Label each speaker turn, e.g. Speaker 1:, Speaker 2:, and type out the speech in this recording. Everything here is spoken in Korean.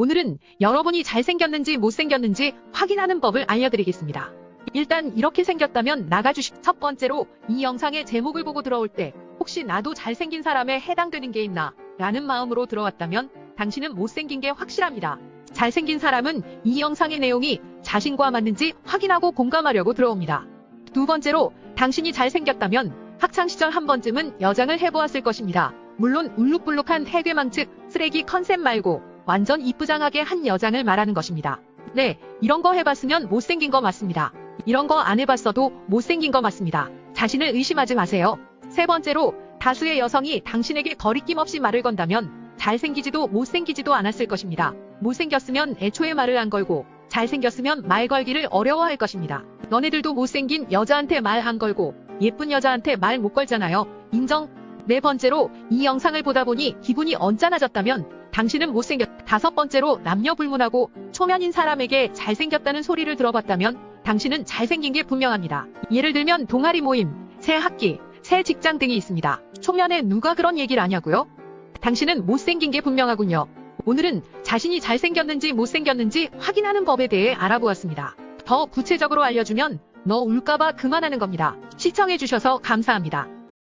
Speaker 1: 오늘은 여러분이 잘생겼는지 못생겼는지 확인하는 법을 알려드리겠습니다. 일단 이렇게 생겼다면 나가주십. 첫 번째로 이 영상의 제목을 보고 들어올 때 혹시 나도 잘생긴 사람에 해당되는 게 있나 라는 마음으로 들어왔다면 당신은 못생긴 게 확실합니다. 잘생긴 사람은 이 영상의 내용이 자신과 맞는지 확인하고 공감하려고 들어옵니다. 두 번째로 당신이 잘생겼다면 학창시절 한 번쯤은 여장을 해보았을 것입니다. 물론 울룩불룩한 해괴망측 쓰레기 컨셉 말고 완전 이쁘장하게 한 여장을 말하는 것입니다. 네, 이런 거 해봤으면 못생긴 거 맞습니다. 이런 거 안 해봤어도 못생긴 거 맞습니다. 자신을 의심하지 마세요. 세 번째로 다수의 여성이 당신에게 거리낌 없이 말을 건다면 잘생기지도 못생기지도 않았을 것입니다. 못생겼으면 애초에 말을 안 걸고 잘생겼으면 말 걸기를 어려워할 것입니다. 너네들도 못생긴 여자한테 말 안 걸고 예쁜 여자한테 말 못 걸잖아요. 인정? 네 번째로 이 영상을 보다 보니 기분이 언짢아졌다면 당신은 못생겼. 다섯 번째로 남녀 불문하고 초면인 사람에게 잘생겼다는 소리를 들어봤다면 당신은 잘생긴 게 분명합니다. 예를 들면 동아리 모임, 새 학기, 새 직장 등이 있습니다. 초면에 누가 그런 얘기를 하냐고요? 당신은 못생긴 게 분명하군요. 오늘은 자신이 잘생겼는지 못생겼는지 확인하는 법에 대해 알아보았습니다. 더 구체적으로 알려주면 너 울까봐 그만하는 겁니다. 시청해주셔서 감사합니다.